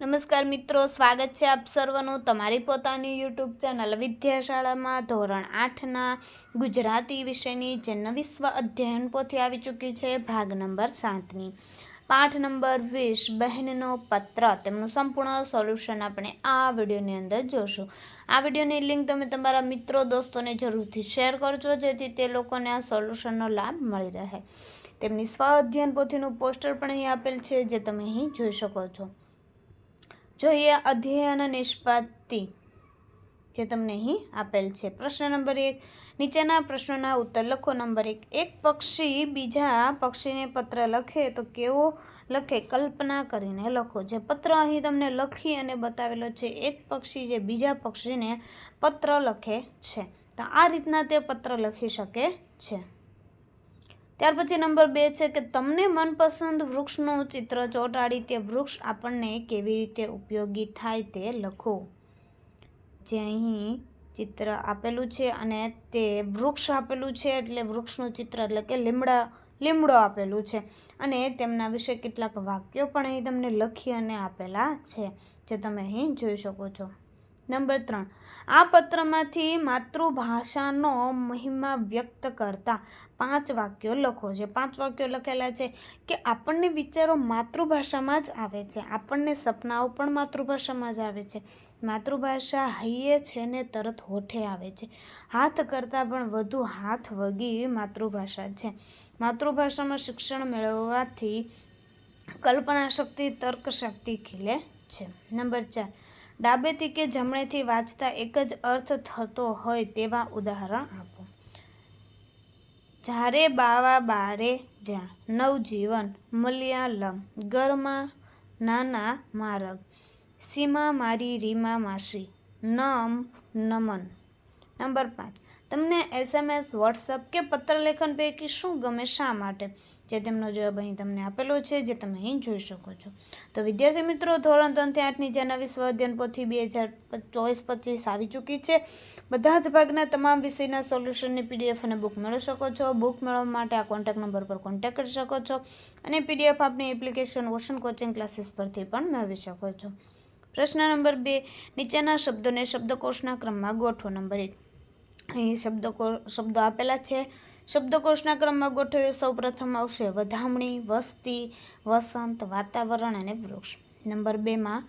નમસ્કાર મિત્રો, સ્વાગત છે આપ સર્વનું તમારી પોતાની યુટ્યુબ ચેનલ વિદ્યાશાળામાં ધોરણ આઠના ગુજરાતી વિષયની, જે નવી સ્વ અધ્યયન પોથી આવી ચૂકી છે, ભાગ નંબર સાતની. પાઠ નંબર વીસ, બહેનનો પત્ર. તેમનું સંપૂર્ણ સોલ્યુશન આપણે આ વિડીયોની અંદર જોશું. આ વિડીયોની લિંક તમે તમારા મિત્રો દોસ્તોને જરૂરથી શેર કરજો, જેથી તે લોકોને આ સોલ્યુશનનો લાભ મળી રહે. તેમની સ્વ અધ્યયન પોથીનું પોસ્ટર પણ અહીં આપેલ છે, જે તમે અહીં જોઈ શકો છો. જોઈએ અધ્યયન નિષ્પાતિ જે તમને અહીં આપેલ છે. પ્રશ્ન નંબર એક, નીચેના પ્રશ્નોના ઉત્તર લખો. નંબર એક એક પક્ષી બીજા પક્ષીને પત્ર લખે તો કેવો લખે? કલ્પના કરીને લખો. જે પત્ર અહીં તમને લખી અને બતાવેલો છે, એક પક્ષી જે બીજા પક્ષીને પત્ર લખે છે. તો આ રીતના તે પત્ર લખી શકે છે. ત્યાર પછી નંબર બે છે કે તમને મનપસંદ વૃક્ષનું ચિત્ર ચોંટાડી તે વૃક્ષ આપણને કેવી રીતે ઉપયોગી થાય તે લખો. જે અહીં ચિત્ર આપેલું છે અને તે વૃક્ષ આપેલું છે એટલે વૃક્ષનું ચિત્ર એટલે કે લીમડા, લીમડો આપેલું છે. અને તેમના વિશે કેટલાક વાક્યો પણ અહીં તમને લખી અને આપેલા છે, જે તમે અહીં જોઈ શકો છો. નંબર ત્રણ. આ પત્રમાંથી માતૃભાષાનો મહિમા વ્યક્ત કરતા પાંચ વાક્યો લખો. છે પાંચ વાક્યો લખેલા છે કે આપણને વિચારો માતૃભાષામાં જ આવે છે. આપણને સપનાઓ પણ માતૃભાષામાં જ આવે છે. માતૃભાષા હૈયે છે ને તરત હોઠે આવે છે. હાથ કરતાં પણ વધુ હાથ વગી માતૃભાષા છે. માતૃભાષામાં શિક્ષણ મેળવવાથી કલ્પના શક્તિ, તર્ક શક્તિ ખીલે છે. નંબર ચાર. ડાબેથી કે જમણેથી વાંચતા એક જ અર્થ થતો હોય તેવા ઉદાહરણ આપો. જ્યારે બાવા બારે જ્યાં નવજીવન મલયાલમ ગરમા નાના મારગ સીમા મારી રીમા માસી નમ નમન. નંબર પાંચ. તમને એસએમએસ વોટ્સઅપ કે પત્રલેખન પૈકી શું ગમે શા માટે? જે તેમનો જવાબ અહીં તમને આપેલો છે, જે તમે અહીં જોઈ શકો છો. તો વિદ્યાર્થી મિત્રો, ધોરણ ત્રણથી આઠની જે નવી સ્વાધ્યન પોથી બે હજાર ચોવીસ પચીસ આવી ચૂકી છે. બધા જ ભાગના તમામ વિષયના સોલ્યુશનની પીડીએફ અને બુક મેળવી શકો છો. બુક મેળવવા માટે આ કોન્ટેક્ટ નંબર પર કોન્ટેક્ટ કરી શકો છો અને પીડીએફ આપની એપ્લિકેશન ઓશન કોચિંગ ક્લાસીસ પરથી પણ મેળવી શકો છો. પ્રશ્ન નંબર બે, નીચેના શબ્દોને શબ્દકોશના ક્રમમાં ગોઠવો. નંબર એક અહીં શબ્દકો, શબ્દો આપેલા છે. શબ્દકોશના ક્રમમાં ગોઠવ્યો સૌ પ્રથમ આવશે વધામણી, વસ્તી, વસંત, વાતાવરણ અને વૃક્ષ. નંબર બેમાં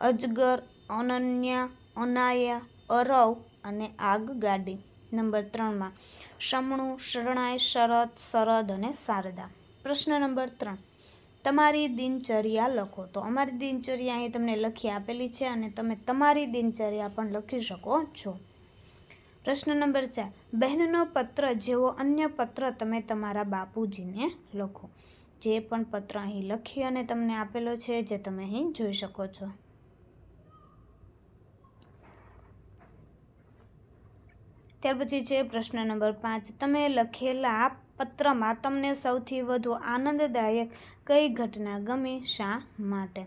અજગર, અનન્યા, અનાયા, અરવ અને આગ ગાડી. નંબર ત્રણમાં શમણું, શરણાઈ, શરદ શરદ અને શારદા. પ્રશ્ન નંબર ત્રણ. તમારી દિનચર્યા લખો. તો અમારી દિનચર્યા અહીં તમને લખી આપેલી છે અને તમે તમારી દિનચર્યા પણ લખી શકો છો. પ્રશ્ન નંબર ચાર. બહેનનો પત્ર જેવો અન્ય પત્ર તમે તમારા બાપુજીને લખો. જે પણ પત્ર અહીં લખી અને તમને આપેલો છે જે તમે અહીં જોઈ શકો છો. ત્યાર પછી છે પ્રશ્ન નંબર પાંચ. તમે લખેલા પત્રમાં તમને સૌથી વધુ આનંદદાયક કઈ ઘટના ગમી, શા માટે?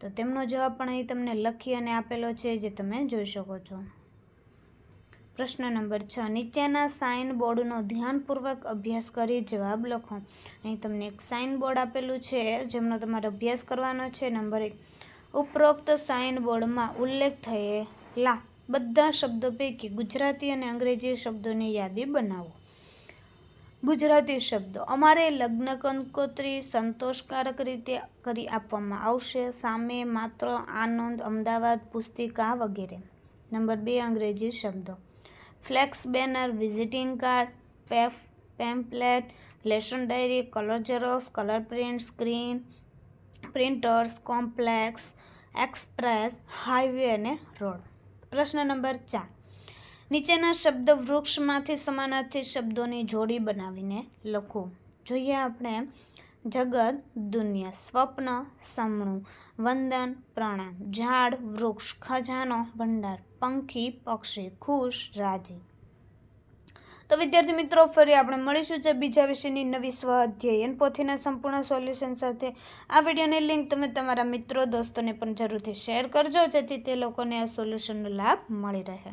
તો તેમનો જવાબ પણ અહીં તમને લખી અને આપેલો છે જે તમે જોઈ શકો છો. પ્રશ્ન નંબર છ. નીચેના સાઇન બોર્ડનો ધ્યાનપૂર્વક અભ્યાસ કરી જવાબ લખો. અહીં તમને એક સાઇન બોર્ડ આપેલું છે, જેમનો તમારે અભ્યાસ કરવાનો છે. નંબર એક. ઉપરોક્ત સાઇન બોર્ડમાં ઉલ્લેખ થયેલા બધા શબ્દો પૈકી ગુજરાતી અને અંગ્રેજી શબ્દોની યાદી બનાવો. ગુજરાતી શબ્દો અમારે લગ્ન કંકોત્રી સંતોષકારક રીતે કરી આપવામાં આવશે. સામે માત્ર આનંદ, અમદાવાદ, પુસ્તિકા વગેરે. નંબર બે, અંગ્રેજી શબ્દો. Flex banner visiting card પેફ pamphlet lesson diary colour xerox colour print screen printers complex express highway અને રોડ પ્રશ્ન નંબર ચાર. નીચેના શબ્દ વૃક્ષમાંથી સમાનાર્થી શબ્દોની જોડી બનાવીને લખો. જોઈએ આપણે જગત, દુનિયા, સ્વપ્ન, સમણું, વંદન પ્રણામ ઝાડ, વૃક્ષ, ખજાનો, ભંડાર, પંખી, પક્ષી, ખુશ, રાજી. તો વિદ્યાર્થી મિત્રો, ફરી આપણે મળીશું જે બીજા વિષયની નવી સ્વ અધ્યયન પોથીના સંપૂર્ણ સોલ્યુશન સાથે. આ વિડીયોની લિંક તમે તમારા મિત્રો, દોસ્તોને પણ જરૂરથી શેર કરજો, જેથી તે લોકોને આ સોલ્યુશનનો લાભ મળી રહે.